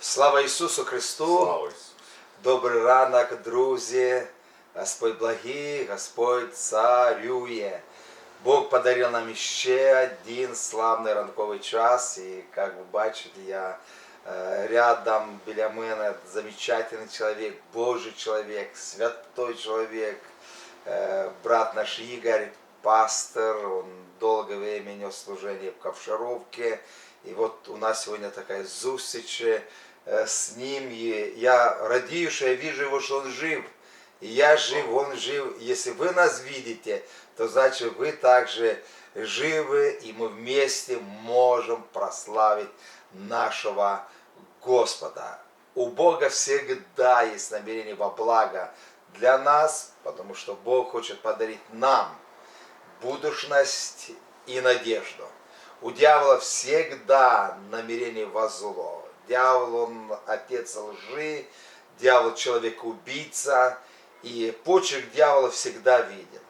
Слава Ісусу Христу! Слава Ісусу! Добрий ранок, друзі! Господь благий, Господь царює. Бог подарил нам ще один славний ранковий час. І як ви бачите, я е, рядом біля мене замечательний чоловік, Божий чоловік, святой чоловік, е, брат наш Игорь, пастор, он долгое время нес служение в Ковшаровке. И вот у нас сегодня такая зустріч э, с ним. И я радею, что я вижу его, что он жив. И я жив, он жив. Если вы нас видите, то значит вы также живы, и мы вместе можем прославить нашего Господа. У Бога всегда есть намерение во благо для нас, потому что Бог хочет подарить нам будущность и надежду. У дьявола всегда намерение во зло. Дьявол, он отец лжи, дьявол человек-убийца, и почерк дьявола всегда виден.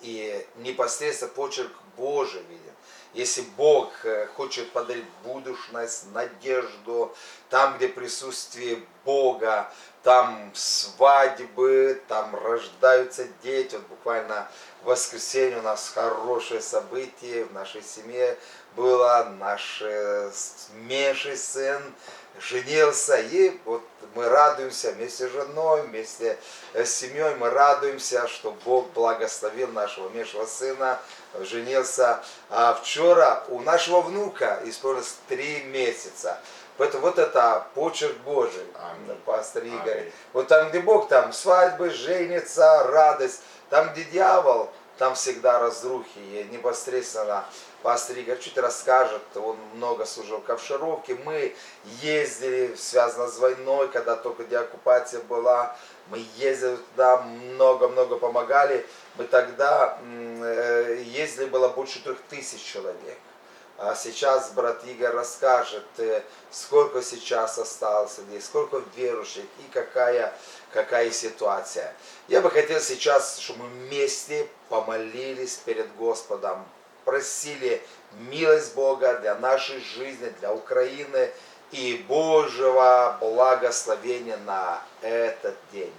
И непосредственно почерк Божий виден. Если Бог э, хочет подарить будущность, надежду, там, где присутствие Бога, там свадьбы, там рождаются дети. Вот буквально в воскресенье у нас хорошее событие в нашей семье было. Наш э, меньший сын женился, и вот мы радуемся вместе с женой, вместе э, с семьей, мы радуемся, что Бог благословил нашего меньшего сына, женился. А вчера у нашего внука исполнилось три месяца. Поэтому вот это почерк Божий, Аминь. пастор Игорь. Аминь. Вот там, где Бог, там свадьбы, женится, радость. Там, где дьявол, там всегда разрухи. И непосредственно пастор Игорь чуть расскажет, он много служил в Ковшаровке. Мы ездили, связано с войной, когда только деоккупация была. Мы ездили туда, много-много помогали. Мы тогда э, ездили, было больше трех тысяч человек. А сейчас брат Игорь расскажет, э, сколько сейчас осталось людей, сколько верующих и какая, какая ситуация. Я бы хотел сейчас, чтобы мы вместе помолились перед Господом, просили милость Бога для нашей жизни, для Украины и Божьего благословения на этот день.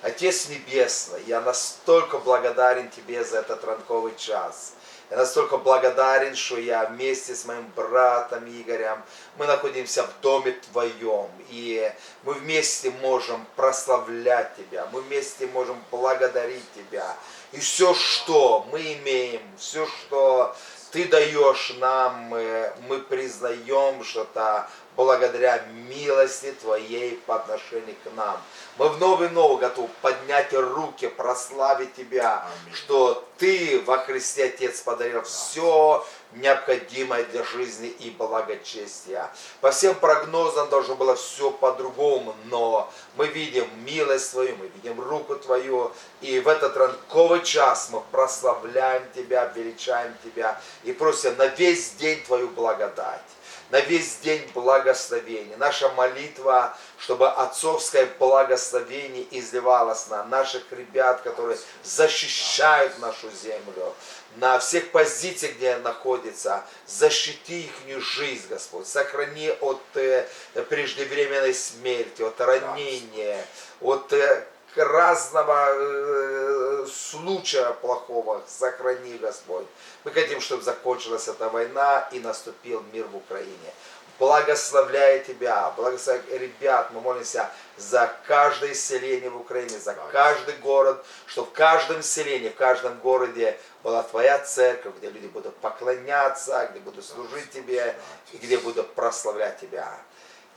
Отец Небесный, я настолько благодарен Тебе за этот ранковый час. Я настолько благодарен, что я вместе с моим братом Игорем, мы находимся в доме Твоем, и мы вместе можем прославлять Тебя, мы вместе можем благодарить Тебя. И все, что мы имеем, все, что Ты даешь нам, мы признаем, что это благодаря милости Твоей по отношению к нам. Мы вновь и вновь готовы поднять руки, прославить Тебя, Аминь. что Ты во Христе Отец подарил все необходимое для жизни и благочестия. По всем прогнозам должно было все по-другому, но мы видим милость Твою, мы видим руку Твою, и в этот ранковый час мы прославляем Тебя, величаем Тебя и просим на весь день Твою благодать на весь день благословения. Наша молитва, чтобы отцовское благословение изливалось на наших ребят, которые защищают нашу землю, на всех позициях, где находятся. Защити их жизнь, Господь. Сохрани от э, преждевременной смерти, от ранения, от э, разного э, случая плохого сохрани, Господь. Мы хотим, чтобы закончилась эта война и наступил мир в Украине. Благословляю Тебя, благословляю ребят, мы молимся за каждое селение в Украине, за каждый город, чтобы в каждом селении, в каждом городе была Твоя церковь, где люди будут поклоняться, где будут служить Тебе, и где будут прославлять Тебя.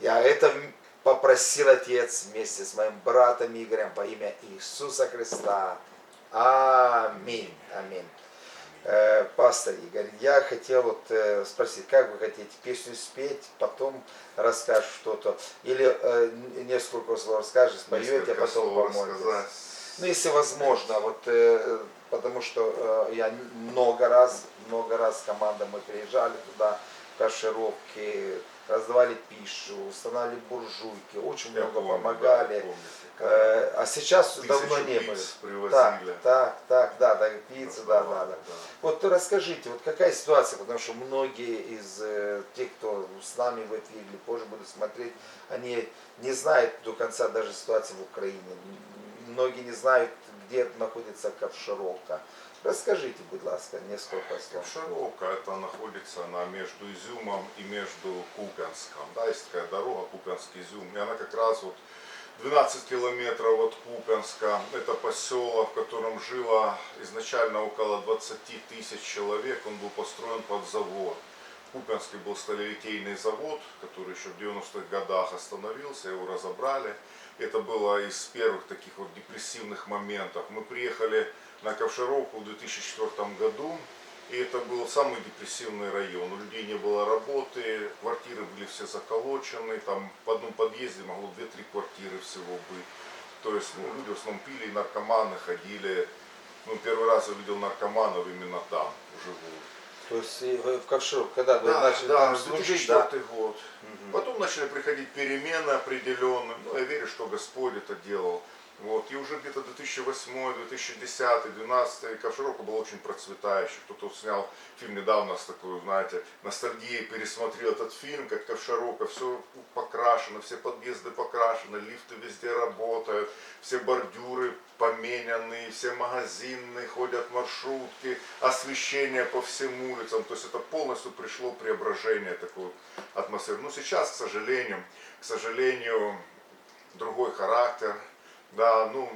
Я это попросил Отец вместе с моим братом Игорем во имя Иисуса Христа. Аминь. Аминь. Э, Пастор Игорь, я хотел вот э, спросить, как вы хотите песню спеть, потом расскажешь что-то, или э, несколько слов расскажешь, споете, а потом помолитесь. Ну, если возможно, вот, э, потому что э, я много раз, много раз с командой мы приезжали туда, Кашировки, раздавали пищу, устанавливали буржуйки, очень Я много помню, помогали. да, помните. Э, А сейчас Тысячу давно не были. привозили. Так, так, так, да, да, пицца, да, да, да. Вот расскажите, вот какая ситуация, потому что многие из э, тех, кто с нами в эфире или позже будут смотреть, они не знают до конца даже ситуации в Украине. Многие не знают, где находится Ковшаровка. Расскажите, будь ласка, несколько слов. Шаровка это находится она между Изюмом и между Купянском. Да, есть такая дорога Купянский-Изюм. И она как раз вот 12 километров от Купянска. Это поселок, в котором жило изначально около 20 тысяч человек. Он был построен под завод. В был сталелитейный завод, который еще в 90-х годах остановился, его разобрали. Это было из первых таких вот депрессивных моментов. Мы приехали на Ковшаровку в 2004 году, и это был самый депрессивный район. У людей не было работы, квартиры были все заколочены, там в одном подъезде могло 2-3 квартиры всего быть. То есть ну, люди в основном пили, наркоманы ходили. Ну, первый раз я видел наркоманов именно там, вживую. То есть в Ковшаровке, когда вы Да, начали да, там служить, 2004 да? год. Потом начали приходить перемены определенные. Ну, я верю, что Господь это делал. Вот. И уже где-то 2008, 2010, 2012 Ковшаровка была очень процветающей. Кто-то снял фильм недавно с такой, знаете, ностальгией, пересмотрел этот фильм, как Ковшаровка, все покрашено, все подъезды покрашены, лифты везде работают, все бордюры поменяны, все магазины, ходят маршрутки, освещение по всем улицам. То есть это полностью пришло преображение такой атмосферы. Но сейчас, к сожалению, к сожалению, другой характер. Да, ну,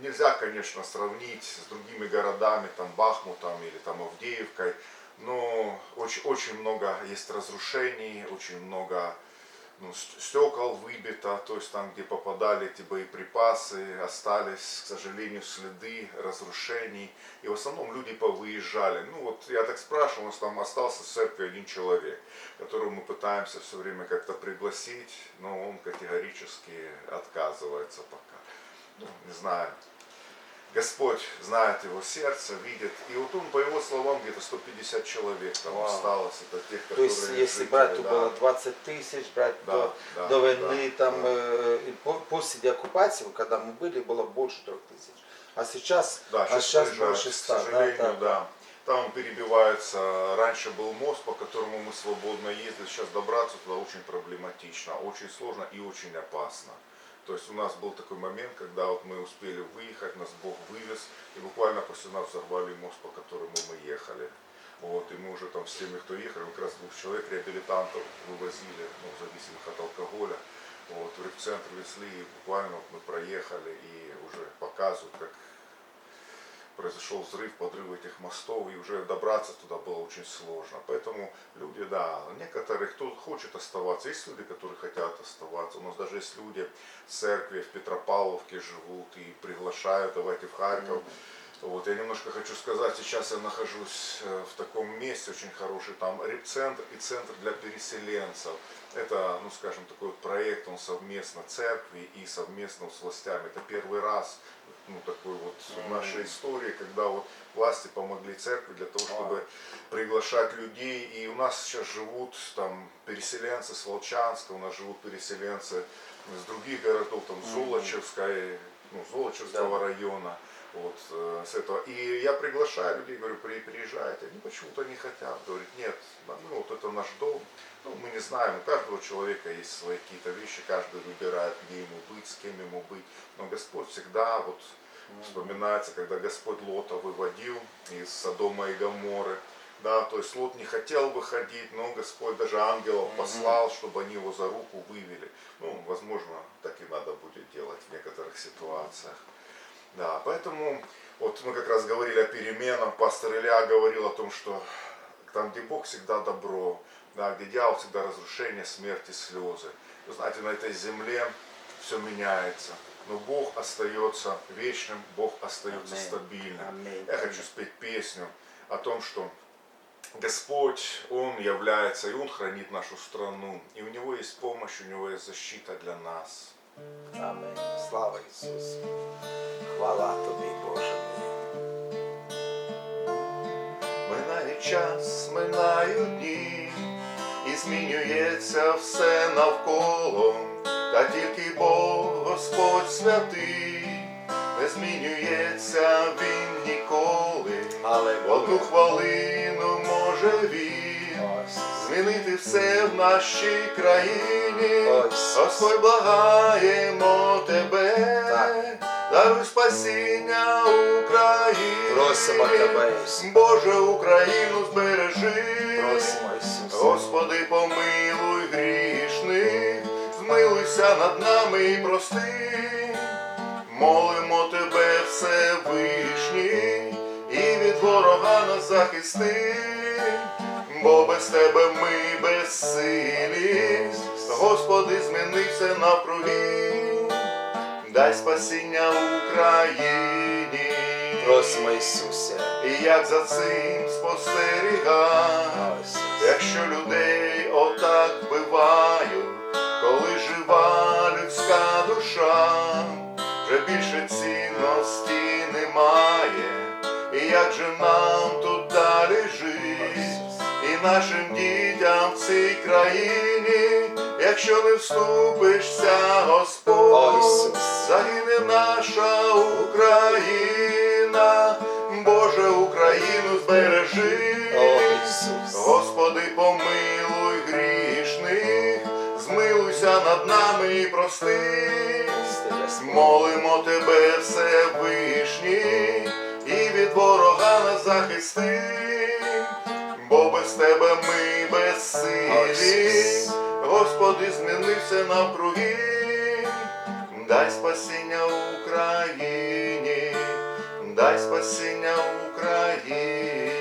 нельзя, конечно, сравнить с другими городами, там, Бахмутом или там Авдеевкой, но очень, очень много есть разрушений, очень много ну, ст- стекол выбито, то есть там, где попадали эти боеприпасы, остались, к сожалению, следы разрушений. И в основном люди повыезжали. Ну вот я так спрашивал, у нас там остался в церкви один человек, которого мы пытаемся все время как-то пригласить, но он категорически отказывается пока. Ну, не знаю. Господь знает его сердце, видит. И вот он, по его словам, где-то 150 человек там Вау. осталось. Это тех, То которые есть, если жители, брать, то да. было 20 тысяч, брать Да, до, да, до войны, да, там, да. э, после деоккупации, когда мы были, было больше трех тысяч. А сейчас, Да, а сейчас, сейчас больше к ста. сожалению, да. Там перебивается, раньше был мост, по которому мы свободно ездили, сейчас добраться туда очень проблематично, очень сложно и очень опасно. То есть у нас был такой момент, когда вот мы успели выехать, нас Бог вывез, и буквально после нас взорвали мост, по которому мы ехали. Вот, и мы уже там с теми, кто ехали, как раз двух человек, реабилитантов, вывозили, ну, зависимых от алкоголя. Вот, в центр везли, и буквально вот мы проехали и уже показывают, как произошел взрыв, подрыв этих мостов, и уже добраться туда было очень сложно. Поэтому люди, да, некоторые, кто хочет оставаться, есть люди, которые хотят оставаться. У нас даже есть люди в церкви в Петропавловке живут и приглашают, давайте в Харьков. Вот, я немножко хочу сказать, сейчас я нахожусь э, в таком месте очень хороший, там репцентр и центр для переселенцев. Это, ну скажем, такой вот проект, он совместно церкви и совместно с властями. Это первый раз, ну такой вот в нашей истории, когда вот власти помогли церкви для того, чтобы приглашать людей. И у нас сейчас живут там переселенцы с Волчанска, у нас живут переселенцы с других городов, там Золочевской, ну, Золочевского района. Вот, э, с этого. И я приглашаю людей, говорю, при, приезжайте. Они почему-то не хотят. Говорят, нет, ну вот это наш дом. Ну, мы не знаем, у каждого человека есть свои какие-то вещи, каждый выбирает, где ему быть, с кем ему быть. Но Господь всегда вот вспоминается, когда Господь Лота выводил из Содома и Гоморы. Да, то есть Лот не хотел выходить, но Господь даже ангелов послал, чтобы они его за руку вывели. Ну, возможно, так и надо будет делать в некоторых ситуациях. Да, поэтому вот мы как раз говорили о переменах, пастор Илья говорил о том, что там, где Бог всегда добро, да, где дьявол всегда разрушение, смерть и слезы. Вы знаете, на этой земле все меняется, но Бог остается вечным, Бог остается Аминь. стабильным. Аминь. Я хочу спеть песню о том, что Господь, Он является, и Он хранит нашу страну, и у Него есть помощь, у Него есть защита для нас. Аминь. Слава Ісусу. Хвала тобі, Боже мій. Минає час, минають дні, і змінюється все навколо, та тільки Бог Господь святий, не змінюється Він ніколи. В одну хвилину може він. Змінити все в нашій країні. Ось. Господь благаємо тебе, Так. даруй спасіння Україні. Просимо тебе, Боже, Україну збережи. Просимо Господи, помилуй грішних, змилуйся над нами і прости. Молимо тебе, Всевишній, і від ворога нас захисти, бо без тебе ми безсилі. Господи, зміни все навкруги, дай спасіння Україні. Просимо Ісусе. І як за цим спостерігай. Якщо людей отак вбивають, коли жива людська душа, вже більше цінності немає, і як же нам тут далі жити, нашим дітям в цій країні, якщо не вступишся, Господь, загине наша Україна, Боже, Україну збережи. Господи, помилуй грішних, змилуйся над нами і прости. Молимо тебе, Всевишній, і від ворога нас захисти, без тебе ми безсилі. Господи, зміни все навкруги, дай спасіння Україні, дай спасіння Україні.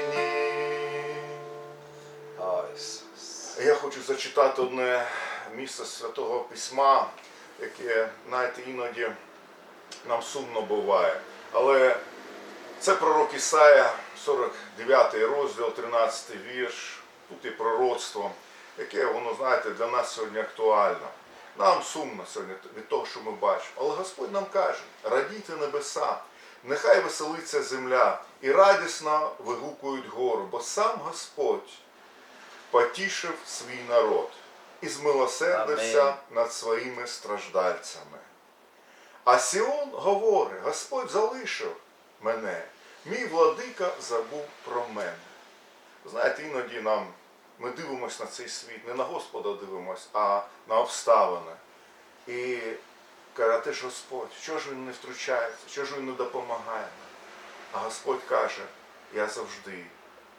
Я хочу зачитати одне місце святого письма, яке, знаєте, іноді нам сумно буває. Але це пророк Ісая, 49 розділ, 13 вірш. Тут і пророцтво, яке воно, знаєте, для нас сьогодні актуально. Нам сумно сьогодні від того, що ми бачимо. Але Господь нам каже: радійте небеса, нехай веселиться земля, і радісно вигукують гору, бо сам Господь потішив свій народ і змилосердився Амінь. над своїми страждальцями. А Сіон говорить: Господь залишив мене, мій владика забув про мене. Знаєте, іноді нам ми дивимося на цей світ, не на Господа дивимося, а на обставини. І каже, а ти ж Господь, що ж він не втручається, що ж він не допомагає нам? А Господь каже, я завжди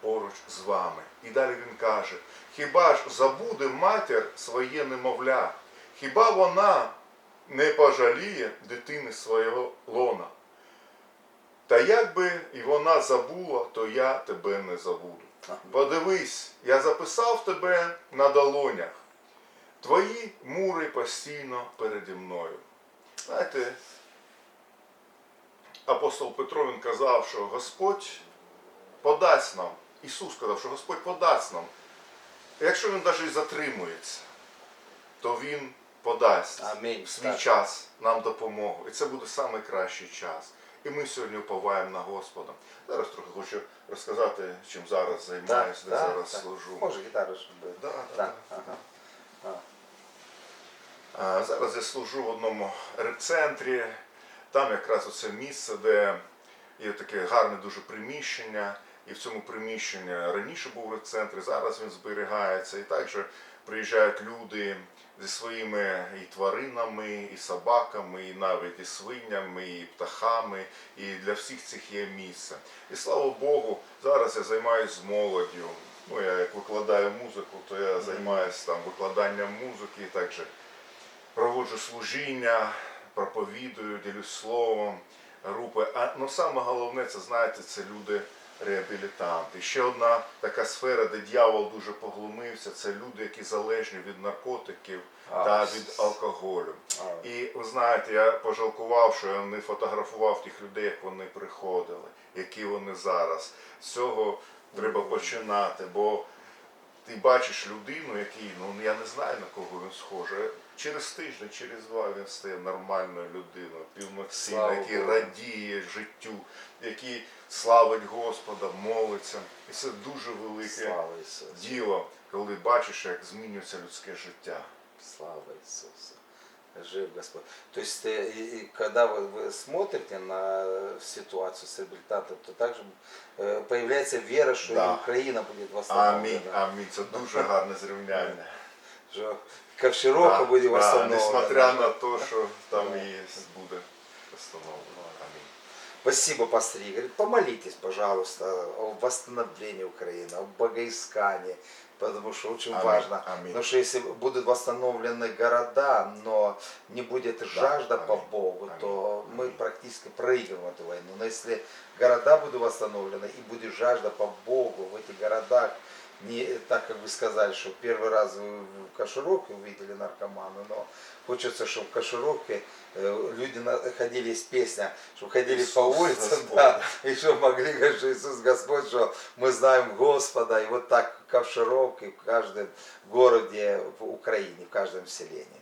поруч з вами. І далі він каже: хіба ж забуде матір своє немовля? Хіба вона не пожаліє дитини свого лона? Та як би і вона забула, то я тебе не забуду. Подивись, я записав тебе на долонях. Твої мури постійно переді мною. Знаєте, апостол Петро він казав, що Господь подасть нам. Ісус сказав, що Господь подасть нам. Якщо він навіть затримується, то Він подасть Амінь. в свій Так. час нам допомогу. І це буде найкращий час. І ми сьогодні уповаємо на Господа. Зараз трохи хочу розказати, чим зараз займаюся, де зараз служу. Може, гітару, щоб... Да, да, да. ага. А, Зараз я служу в одному репцентрі. Там якраз оце місце, де є таке гарне дуже приміщення. І в цьому приміщенні раніше був репцентр, зараз він зберігається. І також приїжджають люди зі своїми і тваринами, і собаками, і навіть і свинями, і птахами. І для всіх цих є місце. І слава Богу, зараз я займаюся молоддю. Ну, я як викладаю музику, то я займаюся там викладанням музики, також проводжу служіння, проповідую, ділюсь словом, групи. А ну саме головне, це знаєте, це люди реабілітанти. Ще одна така сфера, де дьявол дуже поглумився, це люди, які залежні від наркотиків та від алкоголю. І ви знаєте, я пожалкував, що я не фотографував тих людей, як вони приходили, які вони зараз. З цього треба починати, бо ти бачиш людину, який, ну я не знаю на кого він схоже. Через тиждень, через два він стає нормальною людиною, Слава який Богу. радіє життю, який славить Господа, молиться. І це дуже велике Слава діло, коли бачиш, як змінюється людське життя. Слава Иисусу Жив Господь. То есть, э, и- и когда вы, вы смотрите на ситуацию с реабилитантом, то также э, появляется вера, что Да. и Украина будет Амінь, восстановлена. амінь. Це дуже гарне зрівняння. Что Ковширока Да, будет да, восстановлена. Несмотря на те, що там Да. є, буде встановлено. Амінь. Спасибо, пастор Игорь. Помолитесь, пожалуйста, о восстановлении Украины, о богоискании, потому что очень Аминь, важно. аминь. Потому что если будут восстановлены города, но не будет жажда по аминь, Богу, аминь, то мы аминь. практически проигрываем эту войну. Но если города будут восстановлены и будет жажда по Богу в этих городах, не так, как вы сказали, что первый раз вы в Кашировке увидели наркомана, но хочется, чтобы в Кашировке э, люди ходили с песня, чтобы ходили Иисус по улицам, Господь. да, и чтобы могли говорить, что Иисус Господь, что мы знаем Господа, и вот так в Ковшировке, в каждом городе в Украине, в каждом селении.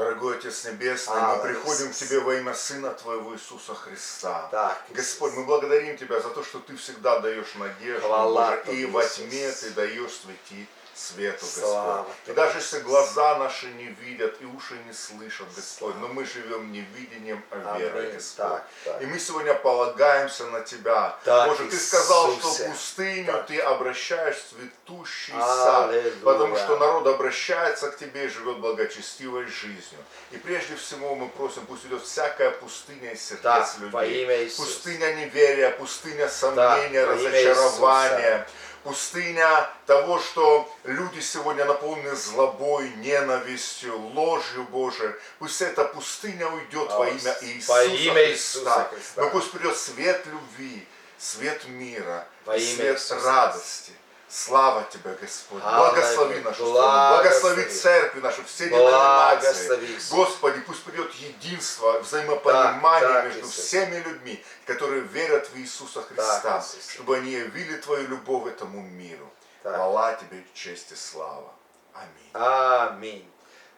Дорогой Отец Небесный, А, мы приходим к. Тебе во имя Сына Твоего Иисуса Христа. Так, Господь, мы благодарим Тебя за то, что Ты всегда даешь надежду, Хвала Боже, и во тьме Ты даешь светить свету, Слава Господь. И даже если глаза наши не видят и уши не слышат, Господь, но мы живем не видением, а верой, Аминь. Господь. Так, так. И мы сегодня полагаемся на Тебя. Так, Боже, Ты сказал, что пустыню Так. Ты обращаешь в цветущий сад, потому что народ обращается к Тебе и живет благочестивой жизнью. И прежде всего мы просим, пусть идет всякая пустыня из сердец Так, людей. Пустыня неверия, пустыня сомнения, имя разочарования. Пустыня того, что люди сегодня наполнены злобой, ненавистью, ложью Божией. Пусть эта пустыня уйдет во имя Иисуса Во имя Христа. Иисуса Христа. Но пусть придет свет любви, свет мира, Во имя свет Иисуса радости. Слава Тебе, Господь. Благослови нашу страну. Благослови. Церкви нашу, все. Благослови, Иисус. Господи, пусть придет единство, взаимопонимание Так, так, между Иисус. всеми людьми, которые верят в Иисуса Христа, Так, Иисус. чтобы они явили Твою любовь этому миру. Так. Хвала Тебе, честь и слава. Аминь. Аминь.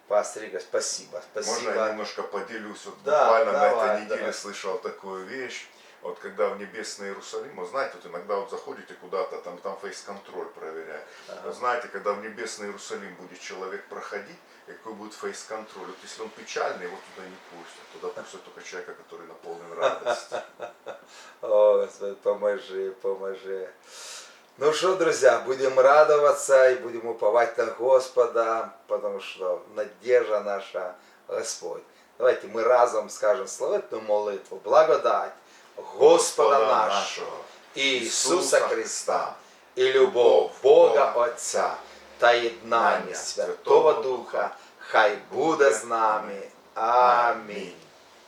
Пастор Игорь, спасибо. Можно Спасибо. я немножко поделюсь? Вот Да, буквально на давай, этой неделе давай. слышал такую вещь. Вот когда в небесный Иерусалим, вот знаете, вот иногда вот заходите куда-то, там, там фейс-контроль проверяют. Вот знаете, когда в небесный Иерусалим будет человек проходить, какой будет фейс-контроль. Вот если он печальный, его туда не пустят. Туда пустят только человека, который наполнен радостью. О, Господи, поможи, поможи. Ну что, друзья, будем радоваться и будем уповать на Господа, потому что надежда наша Господь. Давайте мы разом скажем славетную молитву. Благодать Господа нашого, Ісуса Христа і любов Бога Отця та єднання Святого Духа, хай буде з нами. Амінь.